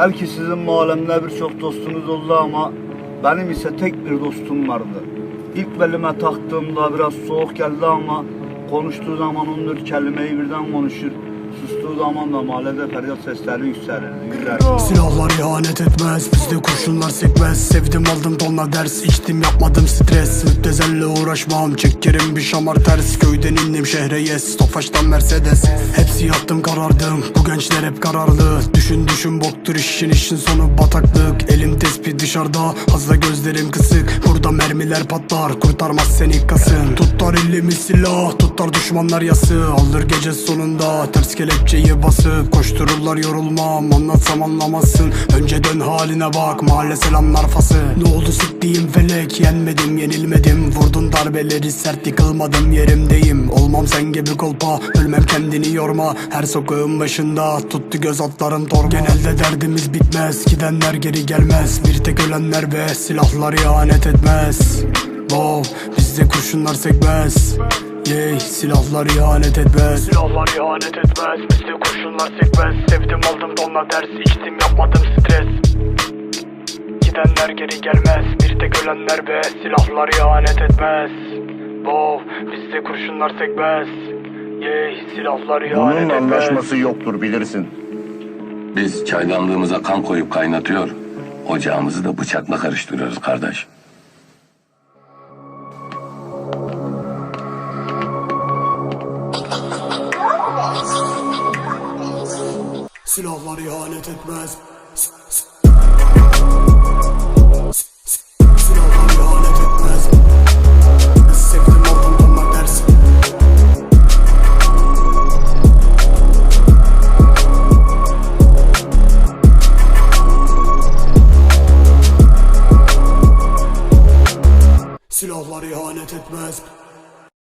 Belki sizin mahallemde birçok dostunuz oldu ama benim ise tek bir dostum vardı. İlk belime taktığımda biraz soğuk geldi ama konuştuğu zaman on dört kelimeyi birden konuşur. Sustuğu zaman da mahallede feryat sesleri yükselirdi. Silahlar ihanet etmez Bizde kurşunlar sekmez Sevdim aldım tonla ders içtim yapmadım stres Müptezelle uğraşmam Çekerim bir şamar ters Köyden indim şehre yes Tofaş'tan Mercedes Hepsi yattım karardım Bu gençler hep kararlı. Düşün düşün boktur işin işin sonu bataklık. Elim tespih dışarıda Fazla gözlerim kısık. Burada mermiler patlar Kurtarmaz seni kasın. Tutar elimi silah Tutar düşmanlar yası. Alır gece sonunda Ters kelepçeyi basıp. Koştururlar yorulmam Anlatsam anlamazsın. Önce dön haline bak Mahalle selamlar fası Ne oldu siktiğim felek Yenmedim yenilmedim. Vurdun darbeleri sert yıkılmadım yerimdeyim. Olmam sen gibi kolpa Ölmem kendini yorma. Her sokağın başında Tuttu göz atlarım torba Genelde derdimiz bitmez Gidenler geri gelmez. Bir tek ölenler ve Silahlar ihanet etmez. Wow bizde kurşunlar sekmez. Yey silahlar ihanet etmez. Silahlar ihanet etmez Bizde kurşunlar sekmez. Sevdim aldım donla ders içtim yapmadım stres. Gidenler geri gelmez Bir tek ölenler ve silahlar ihanet etmez. Wow bizde kurşunlar sekmez İhanet Bunun etmez anlaşması yoktur bilirsin. Biz çaydanlığımıza kan koyup kaynatıyor, ocağımızı da bıçakla karıştırıyoruz kardeş. Silahlar ihanet etmez Silahlar ihanet etmez